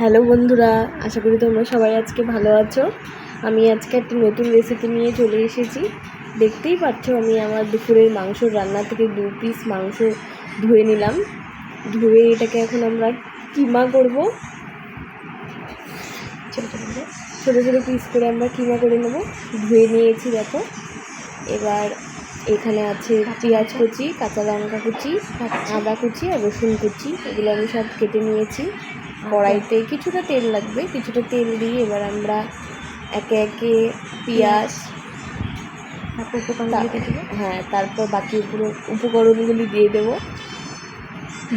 Hello বন্ধুরা, আশা করি তোমরা সবাই আজকে ভালো আছো। আমি আজকে একটা নতুন রেসিপি নিয়ে চলে এসেছি। দেখতেই পাচ্ছ আমি আমার দুপুরের মাংস রান্না থেকে দু পিস মাংস ধুয়ে নিলাম। ধুয়ে এটাকে এখন আমরা কিমা করব। ছোটো ছোটো ছোটো ছোটো পিস করে আমরা কিমা করে নেব। ধুয়ে নিয়েছি দেখো। এবার এখানে আছে পেঁয়াজ কুচি, কাঁচা লঙ্কা কুচি, আদা কুচি আর রসুন কুচি। এগুলো আমি সব কেটে নিয়েছি। কড়াইতে কিছুটা তেল লাগবে কিছুটা তেল দিয়ে এবার আমরা একে একে পেঁয়াজ হ্যাঁ তারপর বাকি উপর উপকরণগুলি দিয়ে দেব।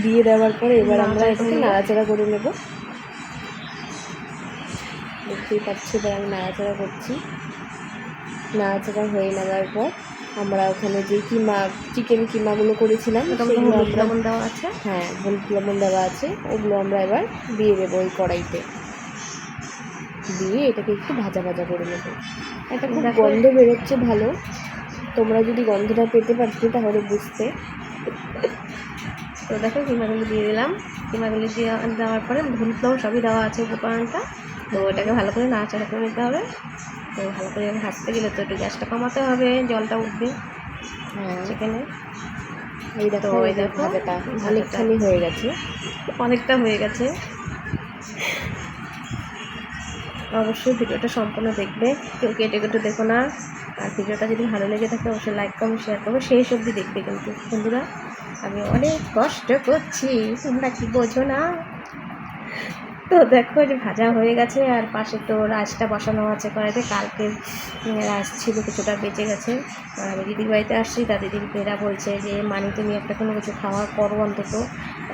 দিয়ে দেওয়ার পরে এবার আমরা এটাকে নাড়াচাড়া করে নেব। দেখতেই পাচ্ছি এবার আমি নাড়াচাড়া করছি। নাড়াচাড়া হয়ে নেওয়ার পর আমরা ওখানে যে কিমা চিকেন কিমাগুলো করেছিলাম সেগুলো হলুদ আমরা লবণ দেওয়া আছে? হ্যাঁ হলুদ লবণ দেওয়া আছে ওগুলো আমরা এবার দিয়ে দেবো ওই কড়াইতে। দিয়ে এটাকে একটু ভাজা ভাজা করে নেব। একটা খুব গন্ধ বেরোচ্ছে ভালো। তোমরা যদি গন্ধটা পেতে পারতে তাহলে বুঝতে। তো দেখো কিমাগুলি দিয়ে দিলাম। কিমাগুলি দিয়ে দেওয়ার পরে হলুদ লবণ সবই দেওয়া আছে উপকরণটা। তো এটাকে ভালো করে নাড়াচাড়া করে নিতে হবে। তো ভালো করে ভাজতে গেলে তো একটু গ্যাসটা কমাতে হবে জলটা উঠবে হ্যাঁ। চিকেনে এই দেখো এই এই দেখো ভাজাটা। অনেকখানি হয়ে গেছে। অনেকটা হয়ে গেছে। অবশ্যই ভিডিওটা সম্পূর্ণ দেখবে। কেউ কেটে কেটে দেখো না। আর ভিডিওটা যদি ভালো লেগে থাকে অবশ্যই লাইক কমেন্ট শেয়ার করব সেই সবজি দেখবে কিন্তু বন্ধুরা। আমি অনেক কষ্ট করছি। তোমরা কি বোঝো না? তো দেখো যে ভাজা হয়ে গেছে, আর পাশে তো রাইসটা বসানো আছে কড়াইতে। কালকে রাইস ছিল কিছুটা বেঁচে গেছে। আর আমি দিদির বাড়িতে আসছি, তা দিদির মেয়েরা বলছে যে, মানি, তুমি একটা কোনো কিছু খাওয়ার করো অন্তত।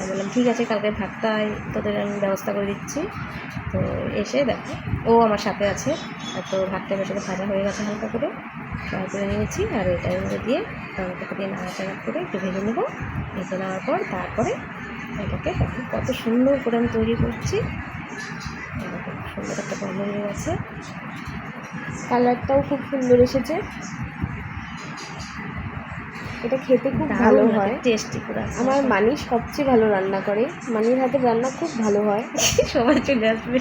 বললাম, ঠিক আছে, কালকে ভাতটাই তোদের আমি ব্যবস্থা করে দিচ্ছি। তো এসে দেখো, ও আমার সাথে আছে। তো ভাতটা বসে ভাজা হয়ে গেছে হালকা করে। ফ্রাই নিয়েছি, আর মধ্যে দিয়ে টমেটোকে দিয়ে নাড়াচাড়া করে একটু ভেজে নেব। ভেজে নেওয়ার পর তারপরে এটাকে কত সুন্দর করে আমি তৈরি করছি। সুন্দর একটা গন্ধ হয়ে গেছে কালারটাও খুব সুন্দর এসেছে। এটা খেতে খুব ভালো হয়। টেস্টি পুরো আমার মানি সবচেয়ে ভালো রান্না করে। মানির হাতের রান্না খুব ভালো হয়। সবাই চলে আসবে।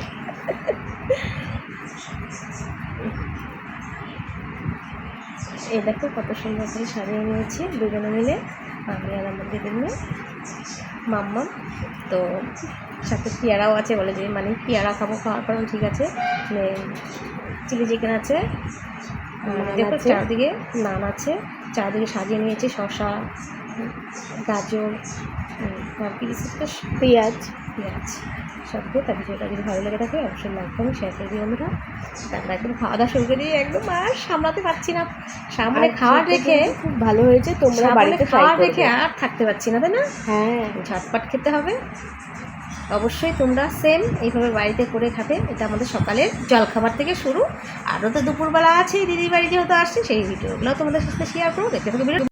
এই দেখো কত সুন্দর করে সাজিয়ে নিয়েছি। দুজনে মিলে। আমি আর আমার দিদির মেয়ে। মাম্মা। তো সাথে পেয়ারাও আছে বলে যে মানে পেয়ারা খাব খাওয়ার পর ঠিক আছে। চিলি চিকেন আছে দেখো চারদিকে নান আছে চারদিকে সাজিয়ে নিয়েছে শশা গাজর কি পেঁয়াজ পেঁয়াজ সব দিয়ে তার ভিডিওটা যদি ভালো লেগে থাকে অবশ্যই লাইক করুন শেয়ার করে দিই বন্ধুরা। তারপর একদম খাওয়া দাওয়া শুরু করে দিয়ে একদম আর সামলাতে পারছি না। সামনে আর খাওয়ার রেখে খুব ভালো হয়েছে তোমরা বাড়িতে খাওয়ার রেখে আর থাকতে পারছি না তাই না? হ্যাঁ। ঝটপট খেতে হবে। অবশ্যই তোমরা সেম এইভাবে বাড়িতে করে খাবে। এটা আমাদের সকালের জলখাবার থেকে শুরু। আরও তো দুপুরবেলা আছে দিদির বাড়ি যেহেতু আসছে সেই ভিডিওগুলো তোমাদের সাথে শেয়ার করব। দেখতে থাকো ভিডিও